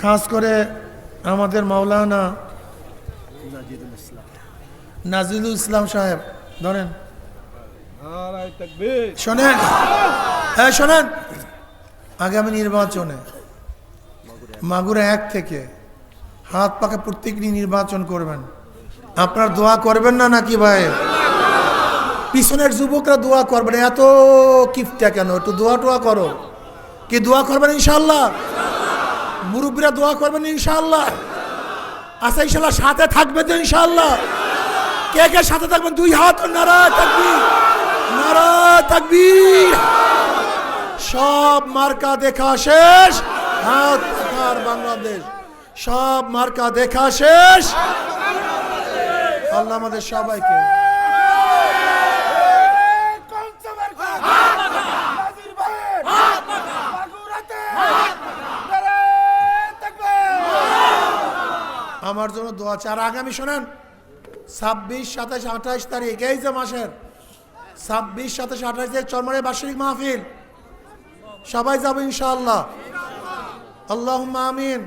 খাস করে আমাদের মাওলানা নাজিলুল ইসলাম সাহেব, ধরেন। শোনেন হ্যাঁ শোনেন। আগামী নির্বাচনে মাগুরা এক থেকে হাত পাকা প্রত্যেকটি নির্বাচন করবেন। আপনার দোয়া করবেন না নাকি ভাই? পিছনের যুবকরা দোয়া করবেন, এত কিফটা কেন? একটু দোয়া টোয়া করো। কি দোয়া করবেন ইনশাল্লাহ মুরব্বীরা দোয়া করবেন ইনশাল্লাহ আচ্ছা ইনশাল্লাহ সাথে থাকবে তো ইনশাল্লাহ কে কে সাথে থাকবেন? দুই হাত, নারায় থাকবি নারায় থাকবি সব মার্কা দেখা শেষ। হাত পাখার বাংলাদেশ। সব মার্কা দেখা শেষ। আল্লাহ আমাদের সবাইকে। আমার জন্য দোয়া চার আগামী শোনেন, ছাব্বিশ, সাতাশ, আঠাশ তারিখ, এই যে মাসের ছাব্বিশ, সাতাশ, আঠাশ তারিখ চরমানের বার্ষিক মাহফিল। সবাই যাব ইনশাআল্লাহ। আল্লাহ আমিন।